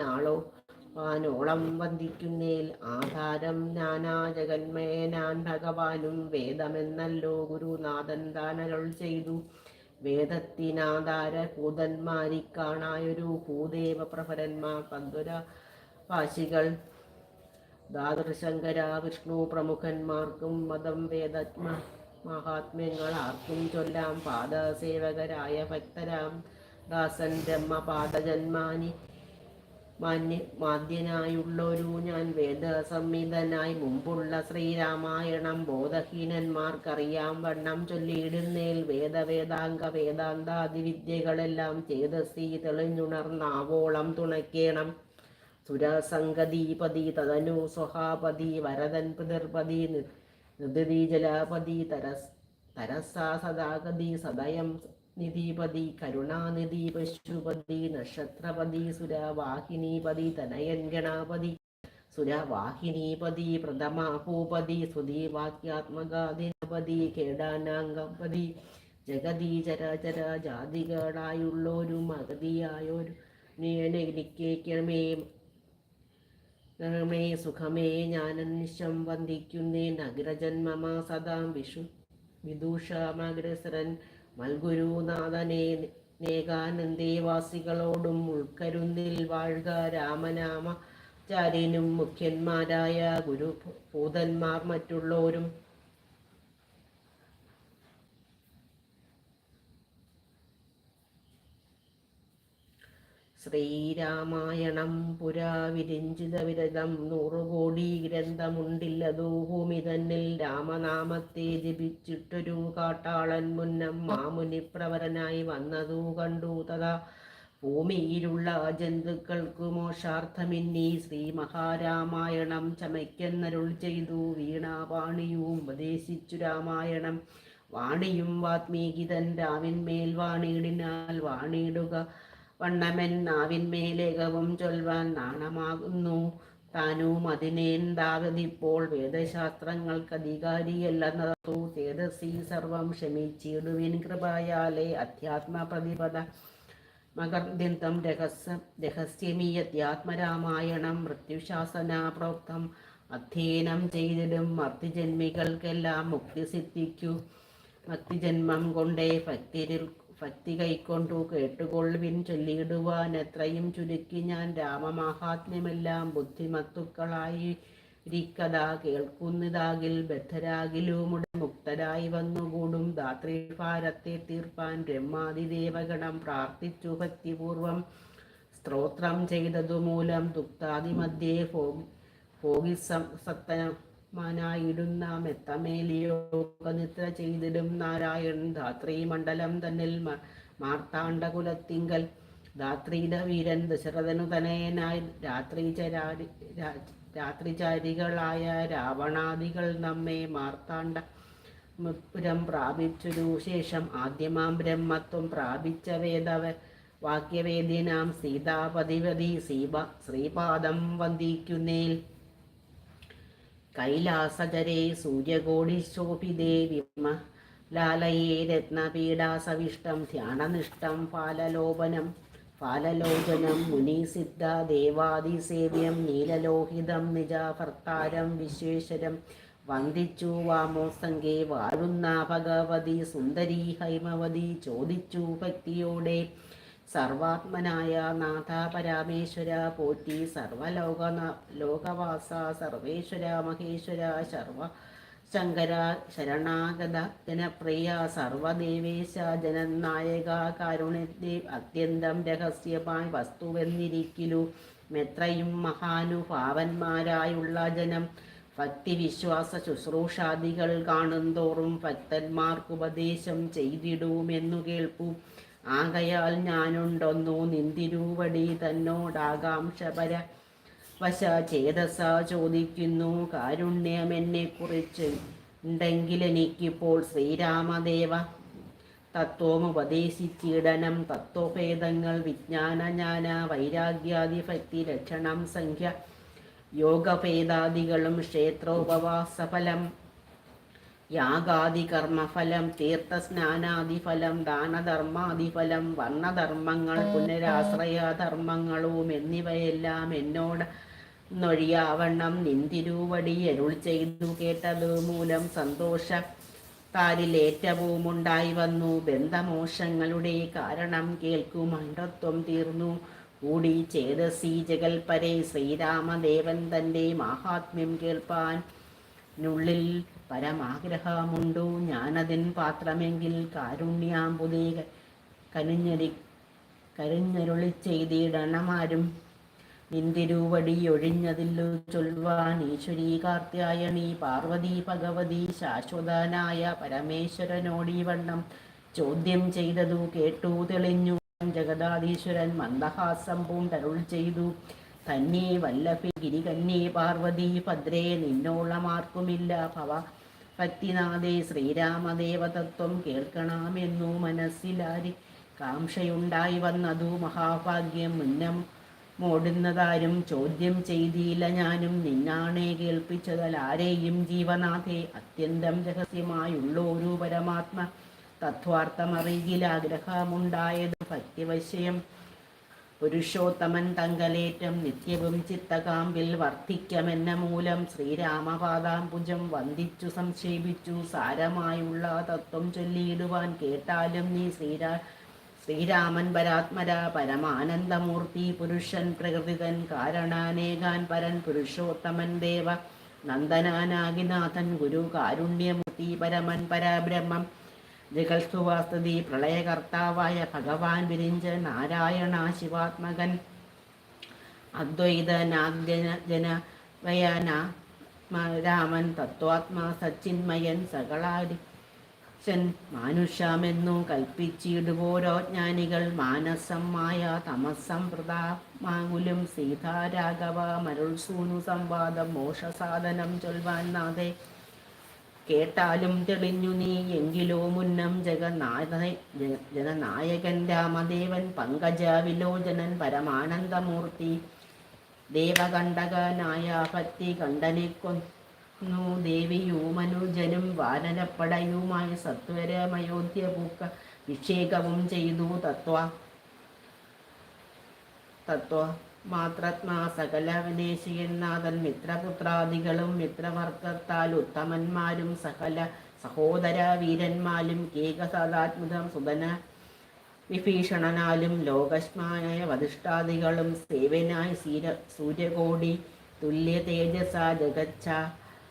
വാനാളോ വാനോളം വന്ദിക്കുന്നേൽ ആധാരം ഞാനാ ജഗന്മയനാൻ ഭഗവാനും വേദമെന്നല്ലോ ഗുരുനാഥൻ താനരുൾ ചെയ്തു. വേദത്തിനാധാര ഭൂതന്മാരിക്കാണായൊരു ഭൂദേവ പ്രഭരന്മാർ പന്തുര വാശികൾ ദാദൃശങ്കര വിഷ്ണു പ്രമുഖന്മാർക്കും മതം വേദ മഹാത്മ്യങ്ങൾ ആർക്കും ചൊല്ലാം. പാദസേവകരായ ഭക്തരാം ദാസൻ ബ്രഹ്മപാദജന്മാനി മാന്യ മാദ്യനായുള്ളൊരു ഞാൻ വേദസംഹിതനായി മുമ്പുള്ള ശ്രീരാമായണം ബോധഹീനന്മാർക്കറിയാം. വണ്ണം ചൊല്ലിയിടുന്നേൽ വേദവേദാംഗ വേദാന്താദി വിദ്യകളെല്ലാം ചേതസി തെളിഞ്ഞുണർന്നാവോളം തുണയ്ക്കേണം. സുരസംഗതീപതി തദനു സ്വഹാപതി വരദൻ പിതർപതി നിധി ജലാപതി തരസ് തരസാ സദാഗതി സദയം നിധിപതി കരുണാനിധി പശുപതി നക്ഷത്രപതി സുരവാഹിനീപതി തനയൻ ഗണാപതി സുരവാഹിനീപതി പ്രഥമ ഭൂപതി സുധീവാക്യാത്മകാദിനപതി കേടാനാംഗപതി ജഗതി ചരാചര ജാതികളായുള്ളൊരു മഗതിയായൊരു എനിക്കേക്കണമേ ഗണമേ സുഖമേ ജ്ഞാനനിശം വന്ദിക്കുന്നേ. നഗരജന്മമാ സദാം വിഷു വിദൂഷാമഗ്രസരൻ മൽഗുരുനാഥനെ നേകാനന്ദേവാസികളോടും ഉൾക്കരുന്നിൽ വാഴുക രാമനാമാചാര്യനും മുഖ്യന്മാരായ ഗുരു പൂതന്മാർ മറ്റുള്ളവരും ശ്രീരാമായണം പുരാ വിരിഞ്ചിത വിരതം നൂറുകോടി ഗ്രന്ഥമുണ്ടില്ലതോ ഭൂമി തന്നിൽ രാമനാമത്തെ ജപിച്ചിട്ടൊരു കാട്ടാളൻ മുന്നം മാമുനിപ്രവരനായി വന്നതു കണ്ടു. തഥാ ഭൂമിയിലുള്ള ജന്തുക്കൾക്കു മോഷാർത്ഥമിന്നി ശ്രീ മഹാരാമായണം ചമയ്ക്കെന്നരുൾ ചെയ്തു. വീണാപാണിയും ഉപദേശിച്ചു രാമായണം. വാണിയും വാത്മീകിതൻ രാവിന്മേൽ വാണിയിടിനാൽ വാണിയിടുക വണ്ണമൻ നാവിന്മേലേകവും ചൊൽവാൻ നാണമാകുന്നു. താനും അതിനെന്താകതിപ്പോൾ വേദശാസ്ത്രങ്ങൾക്ക് അധികാരിയല്ലെന്നതു ചേതസി സർവം ക്ഷമിച്ചിടുവിൻ കൃപയാലെ. അധ്യാത്മ പ്രതിപദ മകർദിന്തം രഹസ്യ രഹസ്യമീ അധ്യാത്മരാമായണം മൃത്യുശാസന പ്രോക്തം അധ്യയനം ചെയ്തിടും മർത്തിജന്മികൾക്കെല്ലാം മുക്തി സിദ്ധിക്കൂ. മർത്തിജന്മം കൊണ്ടേ ഭക്തിരിൽ ഭക്തി കൈക്കൊണ്ടു കേട്ടുകൊള്ളുവിൻ ചൊല്ലിയിടുവാൻ എത്രയും ചുരുക്കി ഞാൻ രാമമാഹാത്മ്യമെല്ലാം ബുദ്ധിമത്തുക്കളായി ഇരിക്കതാ കേൾക്കുന്നതാകിൽ ബദ്ധരാകിലുമുടൻ മുക്തരായി വന്നുകൂടും ധാത്രിഭാരത്തെ തീർപ്പാൻ ബ്രഹ്മാതിദേവഗണം പ്രാർത്ഥിച്ചു ഭക്തിപൂർവം സ്ത്രോത്രം ചെയ്തതുമൂലം ദുഃഖാതിമധ്യേ ഭോഗി ഭോഗി സത്തന മാനായിടുന്ന മെത്തമേലിയോഗനിദ്ര ചെയ്തിടും നാരായണൻ ധാത്രി മണ്ഡലം തന്നിൽ മാർത്താണ്ഡകുലത്തിങ്കൽ. ധാത്രിയുടെ വീരൻ ദശരഥനു തനയനായി രാത്രി രാത്രിചാരികളായ രാവണാദികൾ നമ്മെ മാർത്താണ്ഡ പുരം പ്രാപിച്ചൊരു ശേഷം ആദ്യമാം ബ്രഹ്മത്വം പ്രാപിച്ച വേദവ വാക്യവേദ്യനാം സീതാപതിപതി ശ്രീപ ശ്രീപാദം വന്ദിക്കുന്നേൽ. കൈലാസജരേ സൂര്യകോടിശോഭിതേ വിമ. ലാലയേ രത്നപീഡാസവിഷ്ടം ധ്യാനനിഷ്ടം ഫാലലോപനം ഫാലലോചനം മുനിസിദ്ധ ദേവാദിസേവ്യം നീലലോഹിതം നിജാഭർത്താരം വിശ്വേശ്വരം വന്ദിച്ചു വാമോസംഗേ വാഴുന്ന ഭഗവതി സുന്ദരി ഹൈമവതി ചോദിച്ചു ഭക്തിയോടെ സർവാത്മനായ നാഥ പരാമേശ്വര പോറ്റി സർവലോക ലോകവാസ സർവേശ്വര മഹേശ്വര സർവ ശങ്കര ശരണാഗത ജനപ്രിയ സർവദേവേശ ജനനായക കാരുണ്യത്തെ അത്യന്തം രഹസ്യമായ വസ്തുവെന്നിരിക്കലു. മെത്രയും മഹാനുഭാവന്മാരായുള്ള ജനം ഭക്തിവിശ്വാസ ശുശ്രൂഷാദികൾ കാണുന്തോറും ഭക്തന്മാർക്കുപദേശം ചെയ്തിടുമെന്നു കേൾപ്പു. ആകയാൽ ഞാനുണ്ടൊന്നു നിന്തിരുവടി തന്നോടാകാംക്ഷപര. വശ ചേതസ ചോദിക്കുന്നു കാരുണ്യം കുറിച്ച് ഉണ്ടെങ്കിൽ എനിക്കിപ്പോൾ ശ്രീരാമദേവ തത്വമുപദേശിച്ചിടനം തത്വഭേദങ്ങൾ വിജ്ഞാന ജ്ഞാന വൈരാഗ്യാദി ഭക്തി ലക്ഷണം സംഖ്യ യോഗഭേദാദികളും ക്ഷേത്രോപവാസഫലം യാഗാദി കർമ്മഫലം തീർത്ഥസ്നാനാദിഫലം ദാനധർമാദിഫലം വർണധർമ്മങ്ങൾ പുനരാശ്രയധർമ്മങ്ങളും എന്നിവയെല്ലാം എന്നോട് നൊഴിയാവണ്ണം നിന്തിരുവടി എരുൾ ചെയ്തു കേട്ടത് മൂലം സന്തോഷ താരിലേറ്റവും ഉണ്ടായി വന്നു. ബന്ധമോഷങ്ങളുടെ കാരണം കേൾക്കു മണ്ടത്വം തീർന്നു. കൂടി ചേതസി ജഗൽപരെ ശ്രീരാമദേവൻ തന്റെ മാഹാത്മ്യം കേൾപ്പാൻ. നുള്ളിൽ പരമാഗ്രഹമുണ്ടു. ഞാനതിൻ പാത്രമെങ്കിൽ കാരുണ്യാമ്പുതേ കനിഞ്ഞരി കരുഞ്ഞരുളി ചെയ്തിടണമാരും. നിന്തിരുവടി ഒഴിഞ്ഞതില്ലു ചൊൽവാൻ ഈശ്വരീ കാർത്യായണി പാർവതി ഭഗവതി ശാശ്വതനായ പരമേശ്വരനോടീ വണ്ണം ചോദ്യം ചെയ്തതു കേട്ടു തെളിഞ്ഞു. ജഗദാധീശ്വരൻ മന്ദഹാസം പൂണ്ടരുൾ ചെയ്തു. തന്നെ വല്ലഭി ഗിരികന്യേ പാർവതി ഭദ്രേ നിന്നോളമാർക്കുമില്ല ഭവ ഭക്തിനാഥേ ശ്രീരാമദേവതത്വം കേൾക്കണമെന്നു മനസ്സിലാരി. കാംക്ഷയുണ്ടായി വന്നതു മഹാഭാഗ്യം മുന്നം മോടുന്നതാരും ചോദ്യം ചെയ്തില്ല ഞാനും. നിന്നാണേ കേൾപ്പിച്ചതൽ ആരെയും ജീവനാഥെ. അത്യന്തം രഹസ്യമായുള്ള ഒരു പരമാത്മ. തത്വാർത്ഥമറിയിൽ ആഗ്രഹമുണ്ടായത് ഭക്തിവശ്യം. പുരുഷോത്തമൻ തങ്കലേറ്റം നിത്യവും ചിത്തകാമ്പിൽ വർദ്ധിക്കമെന്ന മൂലം ശ്രീരാമപാദാംബുജം വന്ദിച്ചു സംക്ഷേപിച്ചു. സാരമായുള്ള തത്വം ചൊല്ലിയിടുവാൻ കേട്ടാലും നീ ശ്രീരാ ശ്രീരാമൻ പരാത്മര. പരമാനന്ദമൂർത്തി പുരുഷൻ പ്രകൃതിതൻ കാരണാനേകാൻ പരൻ പുരുഷോത്തമൻ ദേവ. നന്ദനാനാഗിനാഥൻ ഗുരു കാരുണ്യമൂർത്തി പരമൻ പരബ്രഹ്മം. ജഗൽസ്തുവാസ്തുതി പ്രളയകർത്താവായ ഭഗവാൻ വിരിഞ്ച നാരായണ ശിവാത്മകൻ അദ്വൈത വയാന രാമൻ തത്വാത്മാ സച്ചിന്മയൻ സകളാരി ൻ മാനുഷ്യമെന്നു കൽപ്പിച്ചിടുവോരോ ജ്ഞാനികൾ. മാനസം മായ തമസം പ്രതാമാകുലും സീതാരാഘവ മരുൾസൂനു സംവാദം മോഷസാധനം ചൊൽവാൻ നാഥേ. കേട്ടാലും തെളിഞ്ഞു നീ എങ്കിലോ മുന്നം ജഗനാഥ ജനനായകൻ രാമദേവൻ പങ്കജ വിലോചനൻ പരമാനന്ദമൂർത്തി. ദേവകണ്ടകനായ ഭക്തി കണ്ടനെ കൊന്നു ദേവിയും മനുജനും വാനരപ്പടയുമായി സത്വരമയോധ്യ പൂക്ക വിക്ഷേകവും ചെയ്തു തത്വ തത്വ. മാത്രത്മാ സകല വിദേശിയനാഥൻ മിത്രപുത്രാദികളും മിത്രവർഗത്താൽ ഉത്തമന്മാരും സകല സഹോദര വീരന്മാരും കേകസദാത്മതം സുധന വിഭീഷണനാലും ലോകസ്മായ വധിഷ്ഠാദികളും സേവനായി സീര സൂര്യകോടി തുല്യ തേജസ ജഗച്ച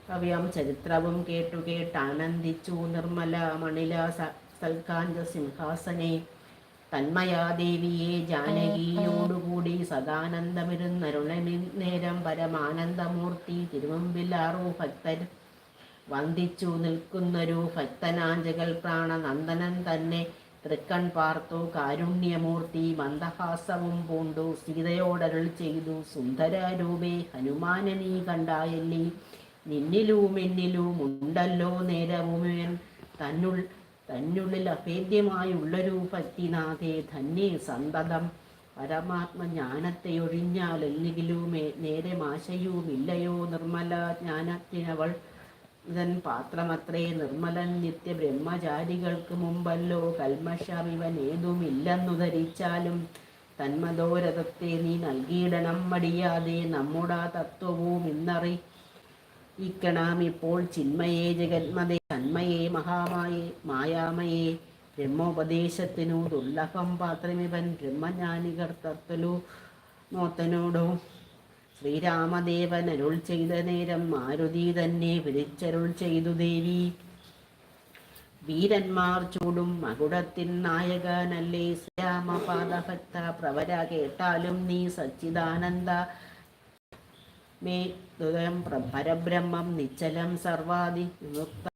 കവ്യം ചരിത്രവും കേട്ടു കേട്ടാനന്ദിച്ചു നിർമ്മല മണില സൽക്കാന്ത സിംഹാസനെ തന്മയാദേവിയെ ജാനകിയോടുകൂടി സദാനന്ദമിരുന്നരുളനി നേരം പരമാനന്ദമൂർത്തി തിരുമുമ്പിലാറു ഭക്തർ വന്ദിച്ചു നിൽക്കുന്നൊരു ഭക്തനാഞ്ചകൾ പ്രാണനന്ദനൻ തന്നെ തൃക്കൺ പാർത്തു കാരുണ്യമൂർത്തി മന്ദഹാസവും പൂണ്ടു സീതയോടരുൾ ചെയ്തു സുന്ദരരൂപേ ഹനുമാനെ നീ കണ്ടായല്ലി നിന്നിലും എന്നിലും ഉണ്ടല്ലോ നേരവുമേൻ തന്നുൾ തന്നുള്ളിൽ അഭേദ്യമായുള്ളൊരു രൂപത്തിനാഥേ ധന്യ സന്തതം. പരമാത്മജ്ഞാനത്തെ ഒഴിഞ്ഞാൽ എന്തെങ്കിലും നേരെ മാശയുമില്ലയോ നിർമ്മല ജ്ഞാനത്തിനവൾ. ഇതൻ പാത്രമത്രേ നിർമ്മലൻ നിത്യ ബ്രഹ്മചാരികൾക്ക് മുമ്പല്ലോ കൽമഷം ഇവൻ ഏതുമില്ലെന്നു ധരിച്ചാലും തന്മതോരഥത്തെ നീ നൽകിയിടണം മടിയാതെ നമ്മുടെ തത്വവും ഇന്നറി ഇക്കണം ഇപ്പോൾ ചിന്മയേ ജഗന്മതേ തന്മയേ മഹാമായേ മായാമയേ ബ്രഹ്മോപദേശത്തിനു ദുർലഭം പാത്രമിവൻ ബ്രഹ്മജ്ഞാനികർ തത്തലു നോത്തനോടോ. ശ്രീരാമദേവൻ അരുൾ ചെയ്ത നേരം മാരുതി തന്നെ വിളിച്ചരുൾ ചെയ്തു ദേവി. വീരന്മാർ ചൂടും മകുടത്തിൻ നായകനല്ലേ? ശ്രീരാമപാദഭക്ത പ്രവര കേട്ടാലും നീ സച്ചിദാനന്ദ. മേ ഹൃദയം പരബ്രഹ്മം നിശ്ചലം സർവാദി വിമുക്ത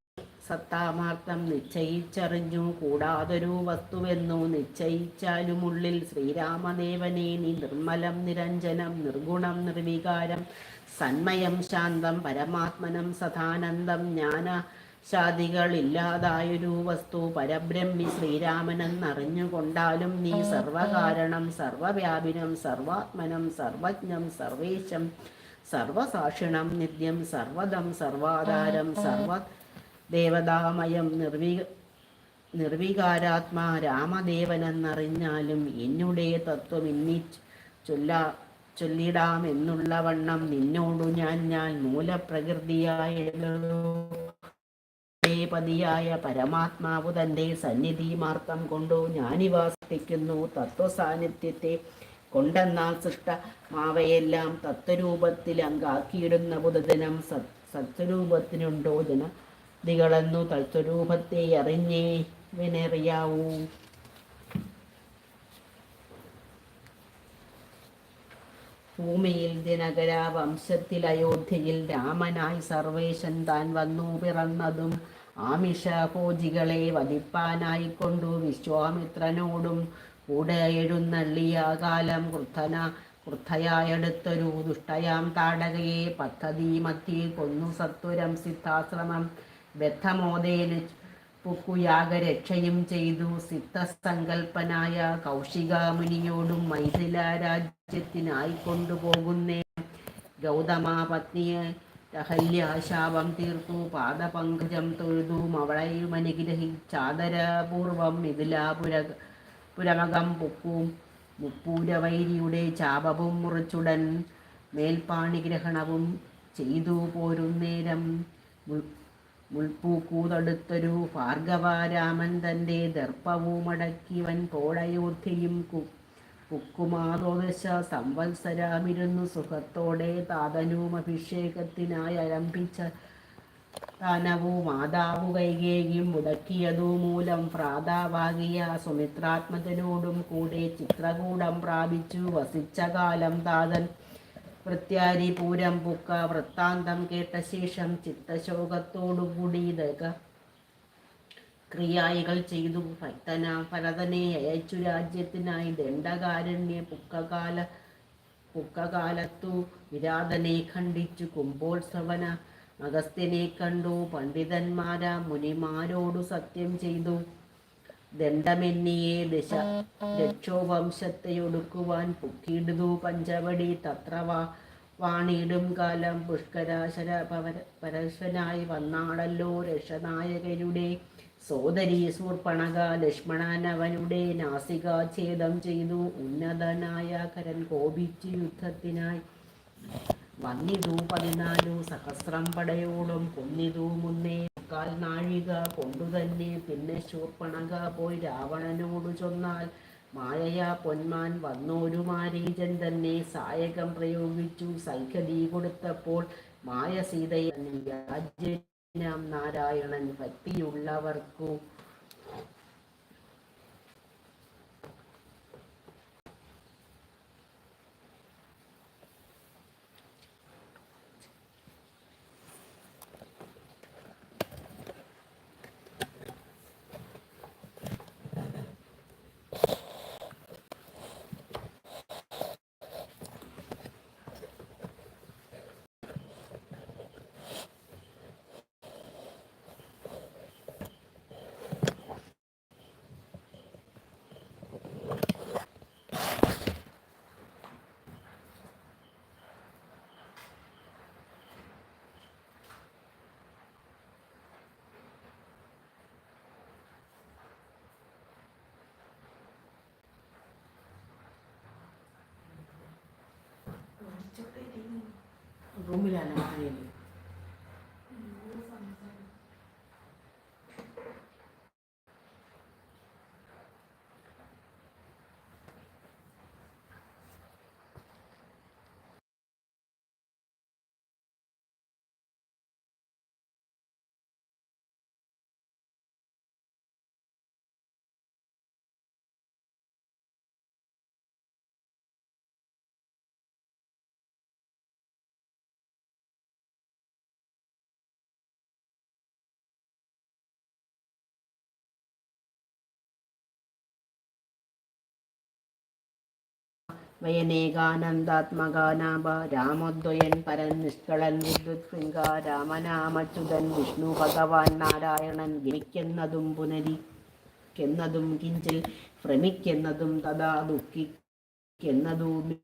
സത്താമാർത്ഥം നിശ്ചയിച്ചറിഞ്ഞു കൂടാതൊരു വസ്തുവെന്നു നിശ്ചയിച്ചാലുമുള്ളിൽ ശ്രീരാമദേവനെ നീ നിർമ്മലം നിരഞ്ജനം നിർഗുണം നിർവികാരം സന്മയം ശാന്തം പരമാത്മനം സദാനന്ദം ജ്ഞാന ശാദികളില്ലാതായൊരു വസ്തു പരബ്രഹ്മി ശ്രീരാമനെന്നറിഞ്ഞുകൊണ്ടാലും നീ സർവകാരണം സർവവ്യാപിനം സർവാത്മനം സർവജ്ഞം സർവേശം സർവസാക്ഷിണം നിത്യം സർവദം സർവാധാരം സർവ ദേവതാമയം നിർവി നിർവികാരാത്മാ രാമദേവനെന്നറിഞ്ഞാലും എന്നുടെ തത്വം ഇന്നി ചൊല്ല ചൊല്ലിടാമെന്നുള്ള വണ്ണം നിന്നോടു ഞാൻ ഞാൻ മൂലപ്രകൃതിയായ പതിയായ പരമാത്മാവ് തന്റെ സന്നിധി മാർത്തം കൊണ്ടു ഞാനിവാസിക്കുന്നു തത്വസാന്നിധ്യത്തെ കൊണ്ടെന്നാൽ സൃഷ്ടമാവയെല്ലാം തത്വരൂപത്തിൽ അങ്കാക്കിയിടുന്ന ബുധദിനം സത് സത്സ്വരൂപത്തിനുണ്ടോ ജനതികളെന്നു തൽസ്വരൂപത്തെ അറിഞ്ഞേ വിനറിയാവൂ ഭൂമിയിൽ ദിനകര വംശത്തിൽ അയോധ്യയിൽ രാമനായി സർവേശൻ താൻ വന്നു പിറന്നതും ആമിഷ പൂജികളെ വധിപ്പാനായി കൊണ്ടു വിശ്വാമിത്രനോടും കൂടെ എഴുന്നള്ളിയ കാലം കൃത്തന കൃത്തയായെടുത്തൊരു ദുഷ്ടയാം താടകയെ പദ്ധതി മത്തി കൊന്നു സത്വരം സിദ്ധാശ്രമം. ബദ്ധമോദേന പുക്കുയാഗരക്ഷയും ചെയ്തു. സിദ്ധസങ്കൽപ്പനായ കൗശികാമുനിയോടും മൈഥില രാജ്യത്തിനായി കൊണ്ടുപോകുന്നേ ഗൗതമ പത്നിയെ അഹല്യാശാപം തീർത്തു. പാദപങ്കജം തൊഴുതു. അവളെയും അനുഗ്രഹിച്ചാദരപൂർവം മിഥിലാപുര പുരമകം പൊക്കും. മുപ്പൂരവൈരിയുടെ ചാപവും മുറിച്ചുടൻ മേൽപ്പാണിഗ്രഹണവും ചെയ്തു പോരുന്നേരം മുൾപ്പൂക്കൂതടുത്തൊരു ഭാർഗവാരാമൻ തന്റെ ദർപ്പവുമടക്കിവൻ കു കുക്കുമാതോദശ സംവത്സരാമിരുന്നു സുഖത്തോടെ താതനും അഭിഷേകത്തിനായി ആരംഭിച്ച താനവു മാതാവു കൈകേയും മുടക്കിയതു മൂലം പ്രാതാവാകിയ സുമിത്രാത്മജനോടും കൂടെ ചിത്രകൂടം പ്രാപിച്ചു വസിച്ച കാലം താതൻ വൃത്യാരി പൂരം പൂക്ക വൃത്താന്തം കേട്ട ശേഷം ചിത്തശോകത്തോടുകൂടി നൽക ക്രിയായികൾ ചെയ്തു. ഭക്തന ഭരതനെ അയച്ചു രാജ്യത്തിനായി ദണ്ഡകാരണ്യ പുക്കകാല പുക്കകാലത്തു വിരാതനെ ഖണ്ഡിച്ചു കുംഭോത്സവന അഗസ്ത്യനെ കണ്ടു. പണ്ഡിതന്മാരാ മുനിമാരോടു സത്യം ചെയ്തു. ദണ്ഡമെന്നിയെ ദശ. രക്ഷോവംശത്തെയൊടുക്കുവാൻ പൊക്കിയിടുന്നു പഞ്ചവടി തത്രവാ വാണിയിടും കാലം പുഷ്കരാശര പവര പരശ്വനായി വന്നാടല്ലോ രക്ഷനായകരുടെ. സോദരി സൂർപ്പണക ലക്ഷ്മണൻ അവനുടെ നാസിക ഛേദം ചെയ്തു ഉന്നതനായ കരൻ കോപിച്ചു യുദ്ധത്തിനായി. വന്നിതു പതിനാലു സഹസ്രം പടയോടും കൊന്നിതു മുന്നേ. കാൽ നാഴിക കൊണ്ടുതന്നെ പിന്നെ ശൂർപ്പണക പോയി രാവണനോട് ചൊന്നാൽ മായയാ പൊന്മാൻ വന്നോരു മാരീചൻ തന്നെ സായകം പ്രയോഗിച്ചു സൈഖലി കൊടുത്തപ്പോൾ മായ സീതയാം നാരായണൻ ഭക്തിയുള്ളവർക്കു 我们俩那玩意儿。വയനേകാനന്ദാത്മകാനാഭ രാമദ്വയൻ പരൻ നിഷ്കളൻ വിദ്യുത്സിംഗ രാമനാമച്യുതൻ വിഷ്ണു ഭഗവാൻ നാരായണൻ ഗമിക്കുന്നതും പുനരിക്കുന്നതും കിഞ്ചിൽ ഭ്രമിക്കുന്നതും തഥാ ദുഃഖിക്കുന്നതുമില്ല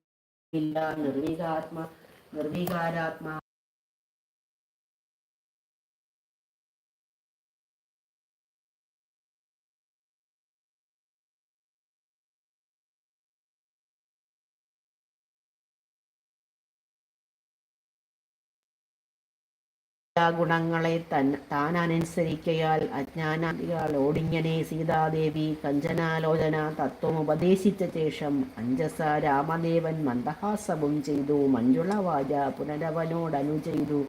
നിർവികാത്മ നിർവികാരാത്മാ ഗുണങ്ങളെ തൻ താൻ അനുസരിക്കയാൽ അജ്ഞാനാദികളോടിങ്ങനെ സീതാദേവി കഞ്ചനാലോചന തത്വം ഉപദേശിച്ച ശേഷം അഞ്ജസ രാമദേവൻ മന്ദഹാസവും ചെയ്തു. മഞ്ജുളവാച പുനരവനോടനു ചെയ്തു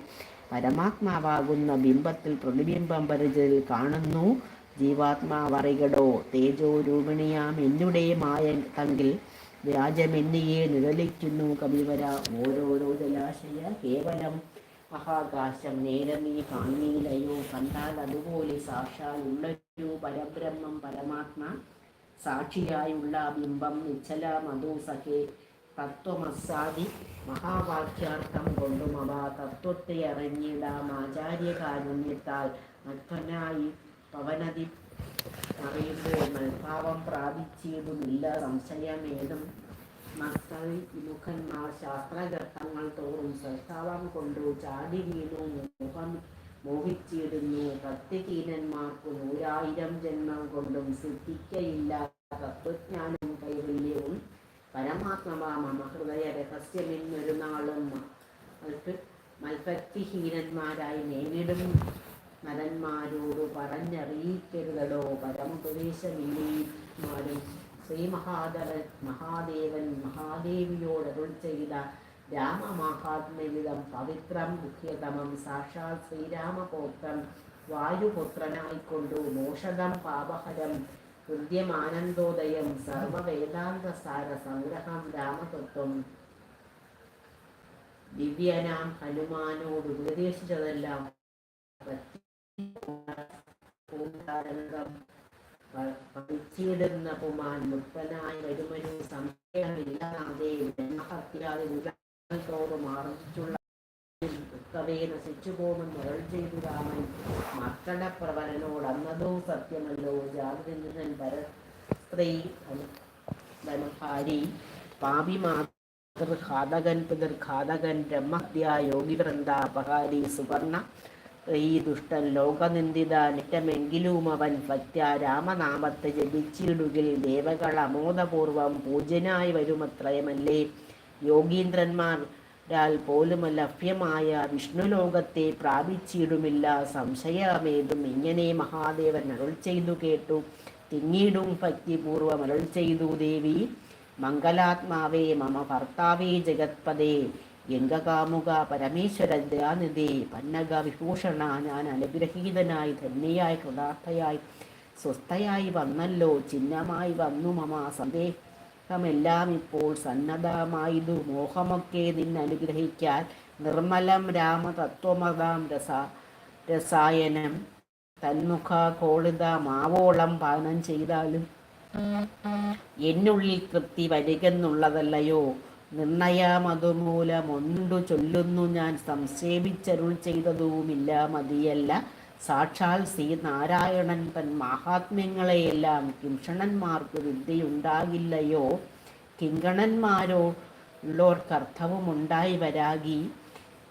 പരമാത്മാവാകുന്ന ബിംബത്തിൽ പ്രതിബിംബം പരിചയിൽ കാണുന്നു. ജീവാത്മാവറികടോ തേജോ രൂപിണിയാം എന്നുടെ മായ തങ്കിൽ വ്യാജമെന്നിയെ നിഴലിക്കുന്നു കവിവര. ഓരോരോ ജലാശയ കേവലം മഹാകാശം നേരമീ കാണീലയോ കണ്ടാൽ അതുപോലെ സാക്ഷാൽ ഉള്ളൊരു പരബ്രഹ്മം പരമാത്മ. സാക്ഷിയായുള്ള ബിംബം നിശ്ചല മധു സഖേ. തത്വമസാദി മഹാവാക്യാർത്ഥം കൊണ്ടും അവ തത്വത്തെ അറിഞ്ഞിടാം. ആചാര്യകാരുണ്യത്താൽ നഗ്നായി പവനതി അറിയുമ്പോൾ മൽഭാവം പ്രാപിച്ചിടുമില്ല സംശയമേതും മക്കൾ വിമുഖന്മാർ ശാസ്ത്രഘട്ടങ്ങൾ തോറും ശ്രദ്ധാവം കൊണ്ടു ചാടി വീണു മുഖം മോഹിച്ചിടുന്നു. ഭക്തിഹീനന്മാർക്ക് നൂറായിരം ജന്മം കൊണ്ടും സിദ്ധിക്കയില്ല. തത്വജ്ഞാനവും കൈവല്യവും പരമാത്മവാമ മഹൃദയ ഹൃദയ രഹസ്യമെന്നൊരു നാളും മൽഭക്തിഹീനന്മാരായി നേരിടും നരന്മാരോട് പറഞ്ഞറിയിക്കരുതടോ. പരമോപദേശമില്ലേമാരും ശ്രീ മഹാദേവൻ മഹാദേവൻ മഹാദേവിയോട് അരുൾ ചെയ്ത രാമമാഹാത്മ്യവിധം പവിത്രം മുഖ്യതമം സാക്ഷാൽ ശ്രീരാമപോത്രം വായുപുത്രനായിക്കൊണ്ടു മോഷകം പാപഹരം ഹൃദ്യമാനന്ദോദയം സർവവേദാന്തസാര സംഗ്രഹം രാമതത്വം. ദിവ്യനാം ഹനുമാനോട് ഉപദേശിച്ചതെല്ലാം പഠിച്ചിടുന്ന പുമാൻ മുക്തനായി വരുമനു സംശയമില്ലാതെ ബ്രഹ്മഹത്യാദി തോറും ആർജിച്ചുള്ള ദുഃഖവേ നശിച്ചു മുരൾ ചെയ്തു രാമൻ മക്കളപ്രവരനോട് അന്നതോ സത്യമല്ലോ ജാഗ്രതൻ പര സ്ത്രീ ധനഭാരി പാപി മാതൃഘാതകൻ പിതൃഘാതകൻ ബ്രഹ്മഹത്യ യോഗിവൃന്ദ അപഹാരി സുവർണ ഈ ദുഷ്ടൻ ലോകനിന്ദിത നിറ്റമെങ്കിലും അവൻ ഭക്ത്യ രാമനാമത്തെ ജപിച്ചിടുകിൽ ദേവകൾ അമോദപൂർവം പൂജനായി വരുമത്രയമല്ലേ? യോഗീന്ദ്രന്മാർ രാൽ പോലും ലഭ്യമായ വിഷ്ണുലോകത്തെ പ്രാപിച്ചിടുമില്ല. സംശയമേതും ഇങ്ങനെ മഹാദേവൻ അരുൾ ചെയ്തു കേട്ടു. തിങ്ങിടും ഭക്തിപൂർവം അരുൾ ചെയ്തു ദേവി. മംഗലാത്മാവേ മമ ഭർത്താവേ ജഗത്പദേ ഗംഗകാമുക പരമേശ്വര ദയാനിധി പന്നക വിഭൂഷണ ഞാൻ അനുഗ്രഹീതനായി ധന്യയായി കൃതാർത്ഥയായി സ്വസ്ഥയായി വന്നല്ലോ ചിഹ്നമായി വന്നു മമ സന്ദേഹമെല്ലാം ഇപ്പോൾ സന്നദ്ധമായതു. മോഹമൊക്കെ നിന്നനുഗ്രഹിക്കാൻ നിർമ്മലം രാമ രാമതത്വമതാം രസ രസായനം തന്മുഖ കോളിത മാവോളം പാനം ചെയ്താലും എന്നുള്ളിൽ തൃപ്തി വരികെന്നുള്ളതല്ലയോ? നിർണയമതുമൂലമൊണ്ടു ചൊല്ലുന്നു ഞാൻ. സംക്ഷേപിച്ചരുൾ ചെയ്തതുമില്ല മതിയല്ല. സാക്ഷാൽ ശ്രീ നാരായണൻ തൻ മഹാത്മ്യങ്ങളെയെല്ലാം കിംഷണന്മാർക്ക് വിദ്യയുണ്ടാകില്ലയോ? കിങ്കണന്മാരോ? ഉള്ളോർക്കർത്ഥവുമുണ്ടായി വരാകി.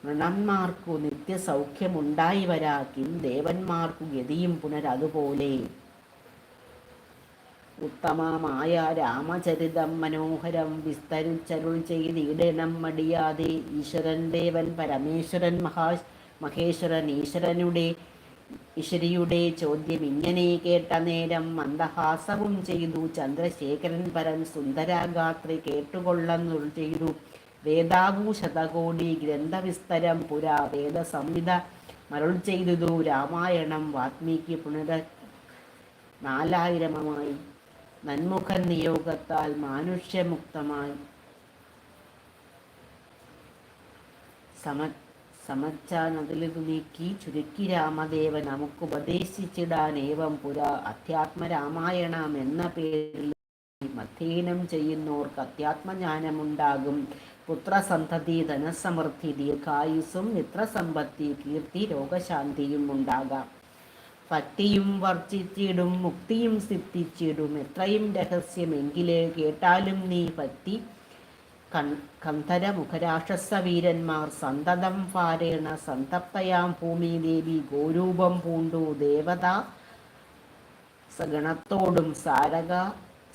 മൃണന്മാർക്കു നിത്യസൗഖ്യമുണ്ടായി വരാ. കിം ദേവന്മാർക്കു ഗതിയും പുനരതുപോലെ. ഉത്തമമായ രാമചരിതം മനോഹരം വിസ്തരിച്ചരുൾ ചെയ്തിടണം മടിയാതെ ഈശ്വരൻ ദേവൻ പരമേശ്വരൻ മഹാ മഹേശ്വരൻ ഈശ്വരനുടെ ഈശ്വരിയുടെ ചോദ്യം ഇങ്ങനെ കേട്ട നേരം മന്ദഹാസവും ചെയ്തു. ചന്ദ്രശേഖരൻ പരൻ സുന്ദരാഗാത്രി കേട്ടുകൊള്ളുന്നു ചെയ്തു. വേദാവു ശതകോടി ഗ്രന്ഥവിസ്തരം പുരാ വേദ സംവിത മരുൾ ചെയ്തു രാമായണം വാത്മീകി പുനര നാലായിരമമായി നന്മുഖൻ നിയോഗത്താൽ മാനുഷ്യമുക്തമായി സമ സമച്ചാനതിലിതു നീക്കി ചുരുക്കി രാമദേവൻ നമുക്ക് ഉപദേശിച്ചിടാൻ ഏവം പുര അധ്യാത്മരാമായണം എന്ന പേരിൽ അധ്യയനം ചെയ്യുന്നവർക്ക് അധ്യാത്മജ്ഞാനമുണ്ടാകും. പുത്രസന്തതി ധനസമൃദ്ധി ദീർഘായുസും മിത്രസമ്പത്തി കീർത്തി രോഗശാന്തിയും ഉണ്ടാകാം ഭക്തിയും വർജിച്ചിടും മുക്തിയും സിദ്ധിച്ചിടും. എത്രയും രഹസ്യമെങ്കിലേ കേട്ടാലും നീ ഭക്തി കന്ധര മുഖരാക്ഷസ വീരന്മാർ സന്തതം പാരേണ സന്തപ്തയാം ഭൂമി ദേവി ഗോരൂപം പൂണ്ടു. ദേവത സഗണത്തോടും സാരക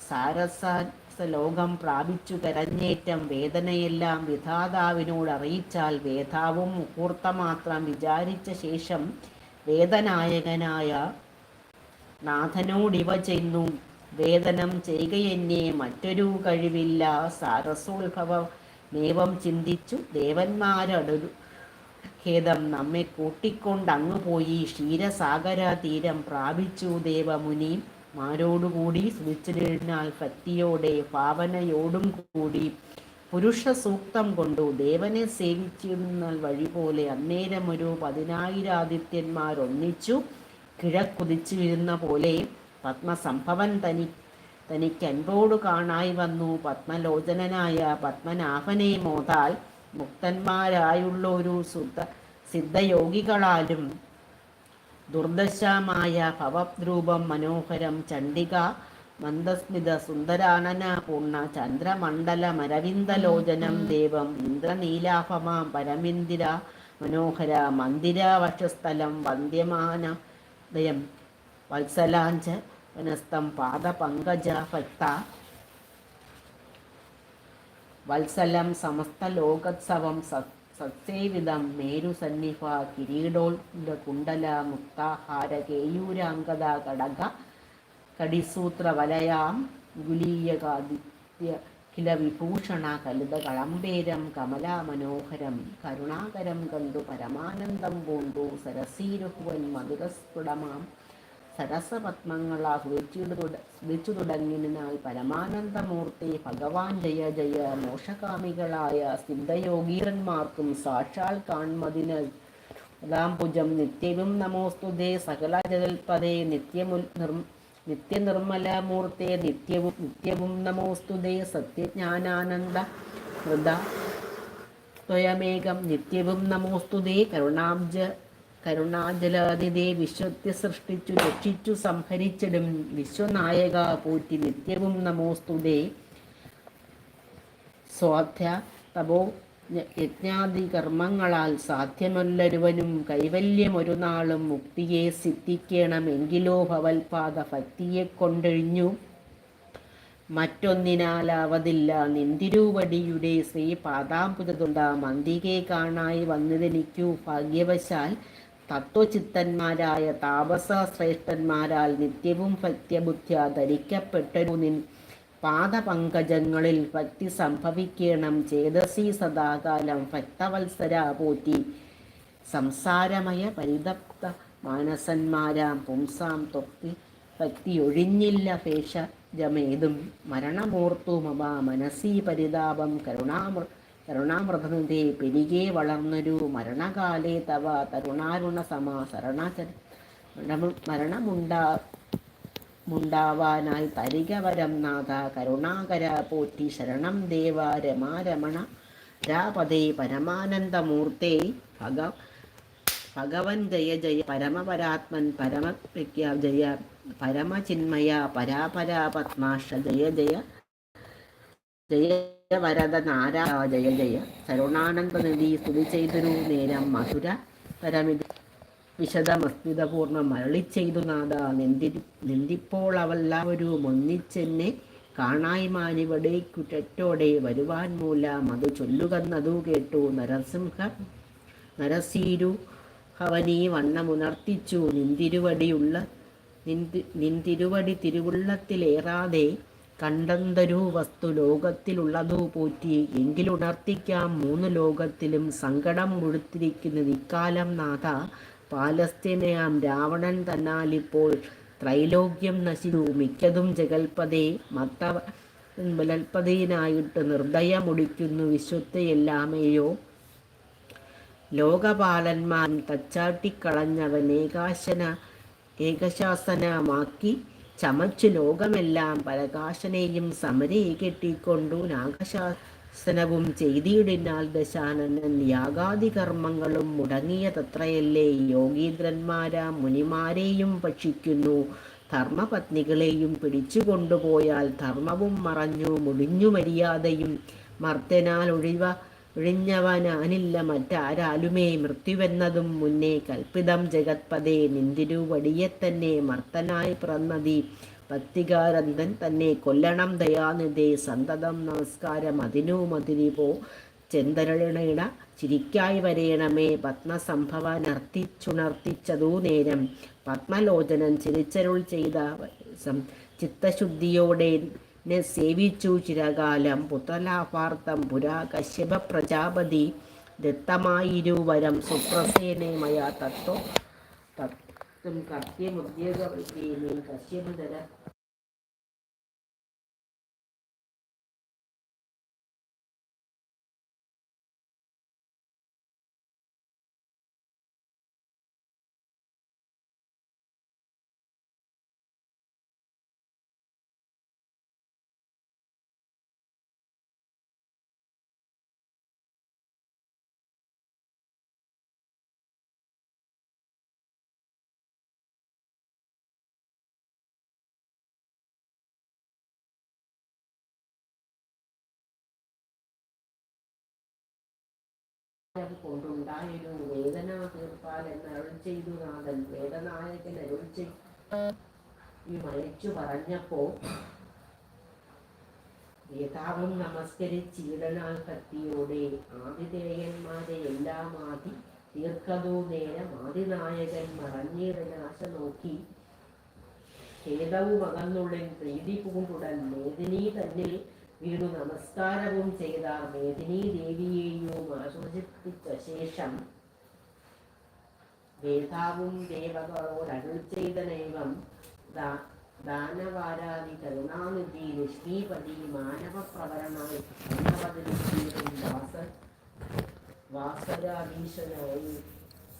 സാരസ ലോകം പ്രാപിച്ചു കരഞ്ഞേറ്റം. വേദനയെല്ലാം വിധാതാവിനോട് അറിയിച്ചാൽ വേദാവും മുഹൂർത്തമാത്രം വിചാരിച്ച ശേഷം വേദനായകനായ നാഥനോടിവ ചെന്നു വേദനം ചെയ്യുകയെന്നെ മറ്റൊരു കഴിവില്ല. സാരസോത്ഭവ നേവം ചിന്തിച്ചു ദേവന്മാരടു ഖേദം നമ്മെ അങ്ങ് പോയി. ക്ഷീരസാഗര തീരം പ്രാപിച്ചു ദേവമുനി. മാരോടുകൂടി സ്തുതിച്ചിരുന്നാൽ ഭക്തിയോടെ ഭാവനയോടും കൂടി പുരുഷ സൂക്തം കൊണ്ടു ദേവനെ സേവിച്ചിരുന്ന വഴി പോലെ അന്നേരം ഒരു പതിനായിരാദിത്യന്മാർ ഒന്നിച്ചു കിഴക്കുതിച്ചു വരുന്ന പോലെ പത്മസംഭവൻ തനി തനിക്ക് അൻപോട് കാണായി വന്നു. പത്മലോചനനായ പത്മനാഭനെ മോതാൽ മുക്തന്മാരായുള്ള ഒരു സുദ്ധ സിദ്ധയോഗികളാലും ദുർദശമായ ഭവദ്രൂപം മനോഹരം ചണ്ഡിക മന്ദസ്മിത സുന്ദരാനന പൂർണ ചന്ദ്രമണ്ഡല മരവിന്ദലോചനം ദേവം ഇന്ദ്രനീലാഭമാം പരമിന്ദിര മനോഹര മന്ദിര വക്ഷസ്ഥലം വന്ദ്യമാന ദയം വത്സലാഞ്ച വനസ്തം പാദപങ്കജ ഭക്ത. വത്സലം സമസ്ത ലോകോത്സവം സത്സേവിതം മേരുസന്നിഫ കിരീടോൽ കുണ്ടല മുക്താഹാര കേയൂരാംഗത കടക കടിസൂത്ര വലയാം ഗുലീയകാദിത്യ കില വിഭൂഷണ കലുത കളംബേരം കമലാ മനോഹരം കരുണാകരം കണ്ടു പരമാനന്ദം പൂണ്ടു സരസീരുഹുവൻ മധുരസ്ഫുടമാം സരസപത്മങ്ങളാ സ്മരിച്ചു തുടങ്ങിയതിനാൽ പരമാനന്ദമൂർത്തി ഭഗവാൻ ജയ ജയ മോഷകാമികളായ സിദ്ധയോഗീരന്മാർക്കും സാക്ഷാൽ കാൺമതിന് ഭുജം നിത്യവും നമോസ്തുതേ സകല ജഗൽപദേ നിത്യമുൽ നിർ നിത്യനിർമ്മലമൂർത്തെ നിത്യവും നിത്യവും നമോസ്തുതേ സത്യജ്ഞാനാനന്ദ ഹൃദ സ്വയമേകം നിത്യവും നമോസ്തുതേ കരുണാബ്ജ കരുണാജലാതിഥെ വിശ്വത്തെ സൃഷ്ടിച്ചു രക്ഷിച്ചു സംഹരിച്ചിടും വിശ്വനായക പോറ്റി നിത്യവും നമോസ്തുതേ സ്വാധ്യ തപോ യജ്ഞാദി കർമ്മങ്ങളാൽ സാധ്യമല്ലൊരുവനും കൈവല്യമൊരു നാളും മുക്തിയെ സിദ്ധിക്കണമെങ്കിലോ ഭവൽപാദ ഭക്തിയെ കൊണ്ടൊഴിഞ്ഞു. മറ്റൊന്നിനാലാവതില്ല നിന്തിരുവടിയുടെ ശ്രീ പാദാംബുജതുണ്ട മന്തികെ കാണായി വന്നതെനിക്കു ഭാഗ്യവശാൽ തത്വചിത്തന്മാരായ താപസ ശ്രേഷ്ഠന്മാരാൽ നിത്യവും ഭക്ത്യബുദ്ധ്യ ധരിക്കപ്പെട്ടൊരു നിൻ പാദപങ്കജങ്ങളിൽ ഭക്തി സംഭവിക്കണം ചേതസി സദാകാലം ഭക്തവത്സര പോറ്റി. സംസാരമയ പരിതപ്ത മാനസന്മാരാം പുംസാം തൊക്തി ഭക്തി ഒഴിഞ്ഞില്ല ഭേഷജമേതും മരണമൂർത്തുമവ മനസീ പരിതാപം. കരുണാമൃ കരുണാമൃതനിധി പെരികെ വളർന്നൊരു മരണകാലേ തവ. തരുണാരുണ സമാ ശരണാചര മരണമുണ്ടാ മുണ്ടാവാനായി തരികവരം നാഥ. കരുണാകര പോറ്റി ശരണം ദേവ. രമാരമണ രാപദേ പരമാനന്ദമൂർത്തേ. ഭഗ ഭഗവൻ ജയ ജയ പരമപരാത്മൻ പരമപ്രജ്ഞ ജയ പരമചിന്മയ പരാപരാ പത്മാഷ ജയ ജയ ജയ വരദ നാരാ. ജയ ജയ. കരുണാനന്ദനിധി സ്തുതി ചെയ്തൊരു നേരം മധുര. പരമിത് വിശദമസ്മിതപൂർണം മരളി ചെയ്തു നാഥ. നിന്തി നിന്ദിപ്പോൾ അവല്ലാവരും ഒന്നിച്ചെന്നെ കാണായി മാനിവിടെ കുറ്ററ്റോടെ വരുവാൻ മൂലം. അത് ചൊല്ലുകന്നതു കേട്ടു നരസിംഹ നരസീരു ഹവനീ വണ്ണമുണർത്തിച്ചു. നിന്തിരുവടിയുള്ള നിന്തി നിന്തിരുവടി തിരുവുള്ളത്തിലേറാതെ കണ്ടന്തരു വസ്തു ലോകത്തിലുള്ളതു പോറ്റി. എങ്കിലുണർത്തിക്കാം മൂന്ന് ലോകത്തിലും സങ്കടം മുഴുത്തിരിക്കുന്നത് ഇക്കാലം നാഥ. പാലസ്തീനയാം രാവണൻ തന്നാലിപ്പോൾ ത്രൈലോക്യം നശിച്ചു. മിക്കതും ജഗൽപതേ മത്ത ബലൽപതീനായിട്ട് നിർദ്ദയമുടിക്കുന്നു വിശ്വത്തെയെല്ലാമേയോ ലോകപാലന്മാൻ തച്ചാട്ടിക്കളഞ്ഞവൻ ഏകാശന ഏകശാസനമാക്കി ചമച്ചു ലോകമെല്ലാം പരകാശനെയും സമരയെ കെട്ടിക്കൊണ്ടു നാഗശാസനവും ചെയ്തിടിനാൽ ദശാനനൻ യാഗാദി കർമ്മങ്ങളും മുടങ്ങിയതത്രയല്ലേ? യോഗീന്ദ്രന്മാരാ മുനിമാരെയും ഭക്ഷിക്കുന്നു. ധർമ്മപത്നികളെയും പിടിച്ചു കൊണ്ടുപോയാൽ ധർമ്മവും മറഞ്ഞു മുടിഞ്ഞു മര്യാദയും മർത്തനാൽ ഒഴിവ ഒഴിഞ്ഞവനാനില്ല മറ്റാരാലുമേ. മൃത്യുവെന്നതും മുന്നേ കൽപ്പിതം ജഗത്പതേ നിന്തിരു വടിയെ തന്നെ മർത്തനായി പിറന്നതി. ഭക്തികാരന്തൻ തന്നെ കൊല്ലണം ദയാനിധേ സന്തതം നമസ്കാരം അതിനു മതിരിപോ ചെന്തരളിണ ചിരിക്കായി വരേണമേ പത്മസംഭവ നർത്തിച്ചുണർത്തിച്ചതൂ നേരം പത്മലോചനൻ ചിരിച്ചരുൾ ചെയ്ത ചിത്തശുദ്ധിയോടെ സേവിച്ചു ചിരകാലം പുത്രലാഭാർത്ഥം പുരാ കശ്യപ പ്രജാപതി ദത്തമായിരുവരം സുപ്രസേനെ മയാ തത്വ cần cảm thêm một tia do bởi കൊണ്ടുണ്ടായൊരു വേദന തീർപ്പാൽ എന്ന് അരുൾ ചെയ്തു നാഥൻ. വേദനായകൻ അരുൾ ചെയ്തു ഈ മയച്ചു പറഞ്ഞപ്പോ വേദാവും നമസ്കരിച്ചിടനാൽ കത്തിയോടെ ആതിഥേയന്മാരെ എല്ലാം ആദി തീർക്കതോ നേരം ആദിനായകൻ മറഞ്ഞിടനാശ നോക്കി. ഖേദവും അകന്നുള്ളിൽ പ്രീതി പൂണ്ടുടൻ മേദിനി തന്നിൽ വീണു നമസ്കാരവും ചെയ്ത മേദിനി ദേവിയെയും ആശ്വസിപ്പിച്ച ശേഷം വേദാവും ദേവകളോട് അരുൾ ചെയ്ത നൈവം ദാനവാരാദി കരുണാനിധി ലക്ഷ്മീപതി മാനവ പ്രവരണായി വാസ വാസരാധീശനായി